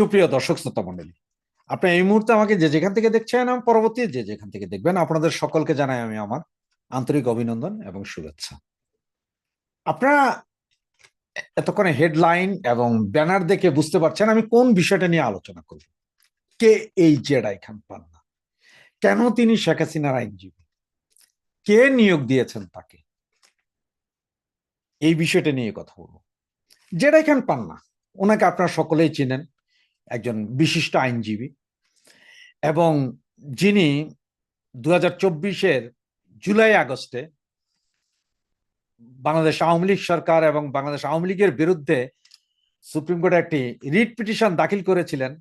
সুপ্রিয় দর্শক শ্রোতা মন্ডলী আপনি এই মুহূর্তে আমাকে যে যেখান থেকে দেখছেন এবং পরবর্তী যে যেখান থেকে দেখবেন, আপনাদের সকলকে জানাই আমি আমার আন্তরিক অভিনন্দন এবং শুভেচ্ছা। আপনারা এতক্ষণে হেডলাইন এবং ব্যানার দেখে বুঝতে পারছেন আমি কোন বিষয়টা নিয়ে আলোচনা করব। কে এই জেডাই খান পান্না কেন তিনি শেখ হাসিনার আইনজীবী? কে নিয়োগ দিয়েছেন তাকে? এই বিষয়টা নিয়ে কথা বলব। জেডাই খান পান্না ওনাকে আপনারা সকলেই চিনেন। একজন বিশিষ্ট আইনজীবী এবং যিনি দু হাজার চব্বিশের জুলাই আগস্টে বাংলাদেশ আওয়ামী লীগ সরকার এবং বাংলাদেশ আওয়ামী লীগের বিরুদ্ধে সুপ্রিম কোর্টে একটি রিট পিটিশন দাখিল করেছিলেন,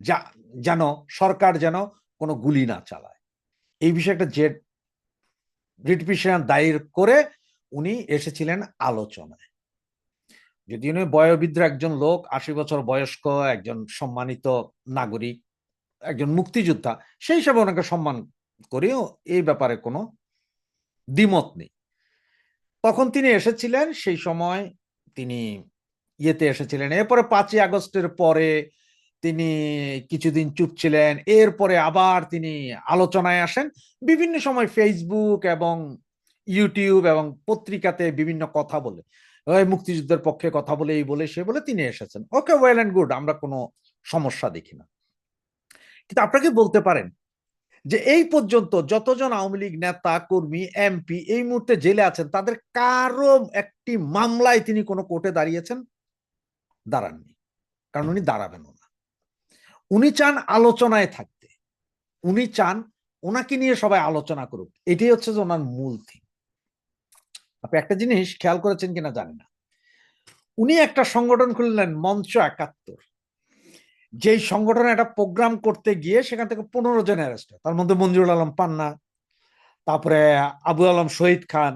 যা, যেন সরকার যেন কোনো গুলি না চালায়। এই বিষয়ে একটা যে রিট পিটিশন দায়ের করে উনি এসেছিলেন আলোচনায়। যদি উনি বয়োবৃদ্ধ একজন লোক, আশি বছর বয়স্ক, একজন সম্মানিত নাগরিক, একজন মুক্তিযোদ্ধা, সেই হিসাবে ওনাকে সম্মান করিও এই ব্যাপারে কোনো দ্বিমত নেই। তখন তিনি এসেছিলেন, সেই সময় তিনি ইয়েতে এসেছিলেন। এরপরে পাঁচই আগস্টের পরে তিনি কিছুদিন চুপ ছিলেন। এরপরে আবার তিনি আলোচনায় আসেন। বিভিন্ন সময় ফেসবুক এবং ইউটিউব এবং পত্রিকাতে বিভিন্ন কথা বলে। মুক্তিযুদ্ধের পক্ষে কথা বলে এই বলে সে বলে, তিনি এসেছেন। ওকে ওয়েল অ্যান্ড গুড আমরা কোনো সমস্যা দেখি না। কিন্তু আপনাকে বলতে পারেন যে এই পর্যন্ত যতজন আওয়ামী লীগ নেতা, কর্মী, এমপি এই মুহূর্তে জেলে আছেন, তাদের কারও একটি মামলায় তিনি কোনো কোর্টে দাঁড়িয়েছেন? দাঁড়াননি। কারণ উনি দাঁড়াবেন না। উনি চান আলোচনায় থাকতে। উনি চান ওনাকে নিয়ে সবাই আলোচনা করুক। এটাই হচ্ছে যে ওনার মূল থিম। আপনি একটা জিনিস খেয়াল করেছেন কিনা জানি না। উনি একটা সংগঠন খুললেন, মঞ্চ একাত্তর। যেই সংগঠনে একটা প্রোগ্রাম করতে গিয়ে সেখান থেকে পনেরো জন অ্যারেস্ট তার মধ্যে মঞ্জুরুল আলম পান্না, তারপরে আবু আলম শহীদ খান,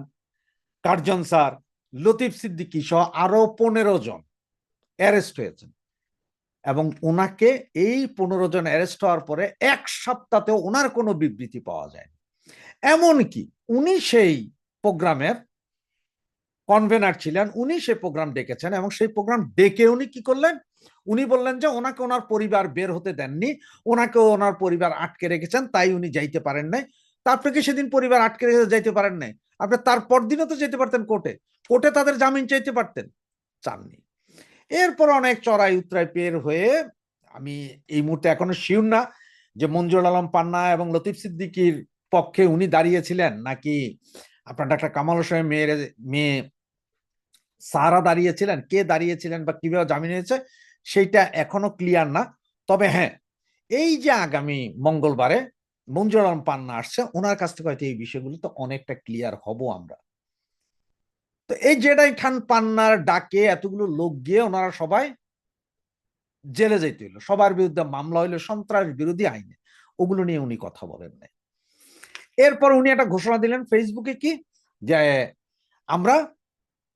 কার্জন স্যার, লতিফ সিদ্দিকি সহ আরও পনেরো জন অ্যারেস্ট হয়েছেন। এবং ওনাকে এই পনেরো জন অ্যারেস্ট হওয়ার পরে এক সপ্তাহতেও ওনার কোনো বিবৃতি পাওয়া যায় এমনকি উনি সেই প্রোগ্রামের কনভেনার ছিলেন, উনি সেই প্রোগ্রাম ডেকেছেন এবং সেই প্রোগ্রাম ডেকে উনি কি করলেন? উনি বললেন যে ওনাকে ওনার পরিবার বের হতে দেননি ওনাকে ওনার পরিবার আটকে রেখেছেন, তাই উনি যাইতে পারেন নাই। তারপরে কি সেদিন পরিবার আটকে রেখে যাইতে পারেন নাই? আপনি তারপর দিনও তো যেতে পারতেন কোর্টে। কোর্টে তাদের জামিন চাইতে পারতেন। চাননি। এরপর অনেক চড়াই উত্তরায় পের হয়ে, আমি এই মুহূর্তে এখনও শিউর না যে মঞ্জুর আলম পান্না এবং লতিফ সিদ্দিকির পক্ষে উনি দাঁড়িয়েছিলেন নাকি আপনার ডাক্তার কামাল হোসেন মেয়ের মেয়ে সারা দাঁড়িয়েছিলেন, কে দাঁড়িয়েছিলেন বা কীভাবে জামিন হয়েছে, সেইটা এখনও ক্লিয়ার না। তবে হ্যাঁ এই যে আগামী মঙ্গলবারে মঞ্জুর আলম পান্না আসছে ওনার কাছ থেকে হয়তো এই বিষয়গুলো তো অনেকটা ক্লিয়ার হব আমরা। তো এই জেডাই খান পান্নার ডাকে এতগুলো লোক গিয়ে ওনারা সবাই জেলে যেতে হইল। সবার বিরুদ্ধে মামলা হইল সন্ত্রাস বিরোধী আইনে। ওগুলো নিয়ে উনি কথা বলেন নাই। এরপর উনি একটা ঘোষণা দিলেন ফেসবুকে কি? যে আমরা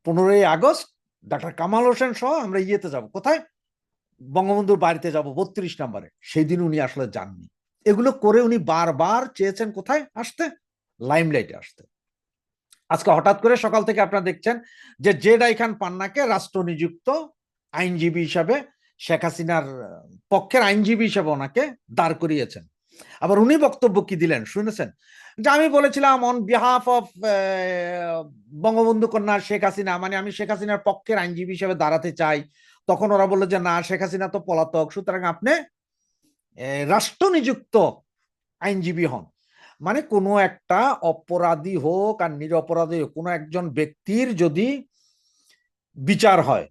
পনেরোই আগস্ট, ডাক্তার কামাল হোসেন সহ আমরা ইয়েতে যাব। কোথায়? বঙ্গবন্ধুর বাড়িতে যাব, বত্রিশ নম্বরে। সেই দিন উনি আসলে যাননি। এগুলো করে উনি বারবার চেয়েছেন কোথায়? আসতে? লাইমলাইটে আসতে। আজকে হঠাৎ করে সকাল থেকে আপনারা দেখছেন যে জেডাই খান পান্নাকে রাষ্ট্র নিযুক্ত আইনজীবী হিসাবে শেখ হাসিনার পক্ষের আইনজীবী হিসাবে ওনাকে দাঁড় করিয়েছেন। আবার উনি বক্তব্য কি দিলেন শুনেছেন? যে আমি বলেছিলাম অন বিহাফ অফ বঙ্গবন্ধু কন্যা শেখ হাসিনা মানে আমি শেখ হাসিনার পক্ষের আইনজীবী হিসেবে দাঁড়াতে চাই। তখন ওরা বলল যে না, শেখ হাসিনা তো পলাতক, সুতরাং আপনি রাষ্ট্র নিযুক্ত আইনজীবী হন। মানে কোনো একটা অপরাধী হোক আর নিরপরাধী হোক, কোনো একজন ব্যক্তির যদি বিচার হয়,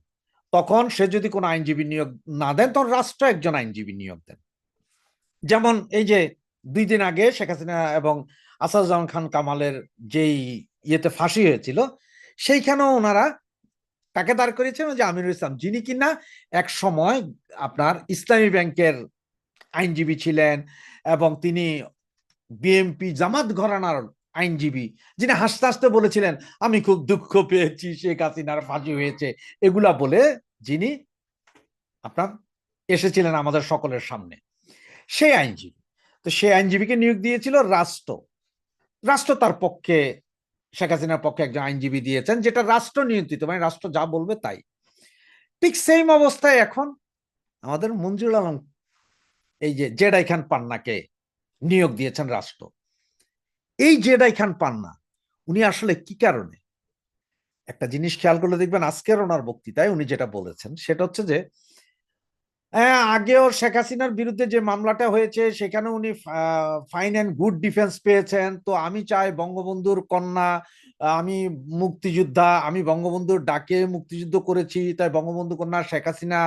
তখন সে যদি কোনো আইনজীবী নিয়োগ না দেন, তখন রাষ্ট্র একজন আইনজীবী নিয়োগ দেন। যেমন এই যে দুই দিন আগে শেখ হাসিনা এবং আসাদুজ্জামান খান কামালের যেই ইয়েতে ফাঁসি হয়েছিল, সেইখানেও ওনারা তাকে দাঁড় করিয়েছেন যে আমিরুল ইসলাম। যিনি কিনা এক সময় আপনার ইসলামী ব্যাংকের আইনজীবী ছিলেন এবং তিনি বিএমপি জামাত ঘরানার আইনজীবী, যিনি হাসতে হাসতে বলেছিলেন, আমি খুব দুঃখ পেয়েছি শেখ হাসিনার ফাঁসি হয়েছে। এগুলা বলে যিনি আপনার এসেছিলেন আমাদের সকলের সামনে। সেই আইনজীবী। তো সেই আইনজীবীকে নিয়োগ দিয়েছিল রাষ্ট্র। রাষ্ট্র তার পক্ষে, শেখ হাসিনার পক্ষে একজন আইনজীবী দিয়েছেন, যেটা রাষ্ট্র নিয়ন্ত্রিত মানে রাষ্ট্র যা বলবে তাই। ঠিক সেম অবস্থায় এখন আমাদের মঞ্জুর আলম, এই যে জেডাই খান পান্নাকে নিয়োগ দিয়েছেন রাষ্ট্র। এই জেডাই খান পান্না, উনি আসলে কি কারণে? একটা জিনিস খেয়াল করলে দেখবেন আজকের ওনার বক্তৃতায় উনি যেটা বলেছেন, সেটা হচ্ছে যে হ্যাঁ আগেও শেখ হাসিনার বিরুদ্ধে যে মামলাটা হয়েছে সেখানে উনি ফাইন অ্যান্ড গুড ডিফেন্স পেয়েছেন। তো আমি চাই বঙ্গবন্ধুর কন্যা, আমি মুক্তিযোদ্ধা, আমি বঙ্গবন্ধুর ডাকে মুক্তিযুদ্ধ করেছি, তাই বঙ্গবন্ধু কন্যা শেখ হাসিনা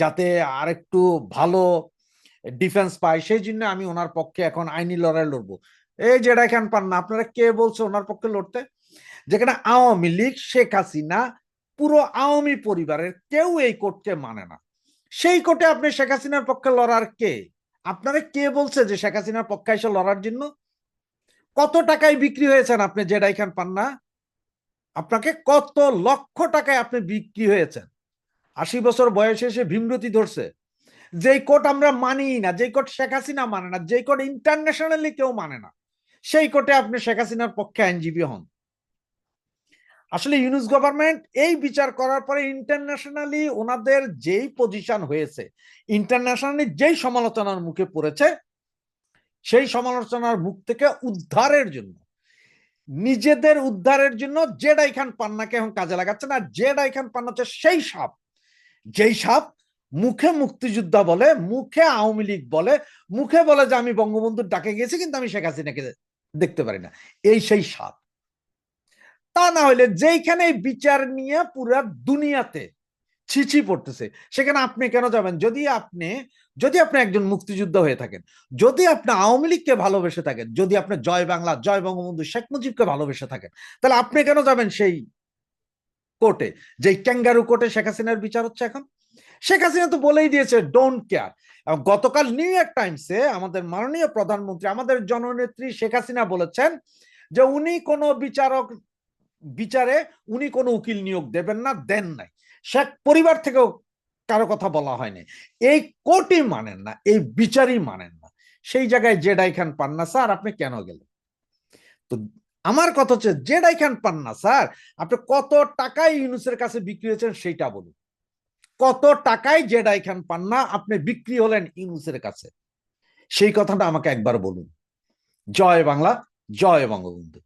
যাতে আরেকটু ভালো ডিফেন্স পায়। সেই জন্য আমি ওনার পক্ষে এখন আইনি লড়াই লড়বো। এই যেটা এখান পান না আপনারা কে বলছে ওনার পক্ষে লড়তে? যেখানে আওয়ামী লীগ, শেখ হাসিনা, পুরো আওয়ামী পরিবারের কেউ এই কোর্টকে মানে না। সেই কোর্টে আপনি শেখ হাসিনার পক্ষে লড়ার কে? আপনারা কে বলছে যে শেখ হাসিনার পক্ষে এসে লড়ার জন্য? কত টাকায় বিক্রি হয়েছেন আপনি জেডাই খান পান না আপনাকে কত লক্ষ টাকায় আপনি বিক্রি হয়েছেন? আশি বছর বয়সে এসে ভীমরতি ধরছে। যেই কোর্ট আমরা মানি না, যেই কোর্ট শেখ হাসিনা মানে না, যেই কোর্ট ইন্টারন্যাশনালি কেউ মানে না, সেই কোর্টে আপনি শেখ হাসিনার পক্ষে আইনজীবী হন। আসলে ইউনুস গভর্নমেন্ট এই বিচার করার পরে ইন্টারন্যাশনালি ওনাদের যেই পজিশন হয়েছে ইন্টারন্যাশনালি যেই সমালোচনার মুখে পড়েছে, সেই সমালোচনার মুখ থেকে উদ্ধারের জন্য, নিজেদের উদ্ধারের জন্য জেডাই খান পান্নাকে এখন কাজে লাগাচ্ছে না জেডাই খান পান্না হচ্ছে সেই সাপ, যেই সাপ মুখে মুক্তিযোদ্ধা বলে, মুখে আওয়ামী লীগ বলে, মুখে বলে যে আমি বঙ্গবন্ধুর ডাকে গেছি কিন্তু আমি শেখ হাসিনাকে দেখতে পারি না, এই সেই সাপ। তা না হলে যেইখানে বিচার নিয়ে পুরা দুনিয়াতে ছিছি পড়তেছে, সেখানে আপনি কেন যাবেন? যদি আপনি যদি আপনি একজন মুক্তিযোদ্ধা হয়ে থাকেন, যদি আপনি আওয়ামী লীগকে ভালোবেসে থাকেন, যদি আপনি জয় বাংলা, জয় বঙ্গবন্ধু শেখ মুজিবকে ভালোবেসে থাকেন, তাহলে আপনি কেন যাবেন সেই কোর্টে? যেই ক্যাঙ্গারু কোর্টে শেখ হাসিনার বিচার হচ্ছে এখন? শেখ হাসিনা তো বলেই দিয়েছে ডোন্ট কেয়ার গতকাল নিউ ইয়র্ক টাইমসে আমাদের মাননীয় প্রধানমন্ত্রী, আমাদের জননেত্রী শেখ হাসিনা বলেছেন যে উনি কোনো বিচারক বিচারে উনি কোনো উকিল নিয়োগ দেবেন না, দেন নাই। শেখ পরিবার থেকেও কারও কথা বলা হয়নি। এই কোর্টই মানেন না, এই বিচারই মানেন না। সেই জায়গায় জেডাই খান পান না, স্যার, আপনি কেন গেলেন? তো আমার কথা হচ্ছে, জেডাই খান পান না, স্যার। আপনি কত টাকায় ইউনুসের কাছে বিক্রি হয়েছেন সেইটা বলুন। কত টাকায় জেডাই খান পান না, আপনি বিক্রি হলেন ইউনুসের কাছে। সেই কথাটা আমাকে একবার বলুন। জয় বাংলা, জয় বঙ্গবন্ধু।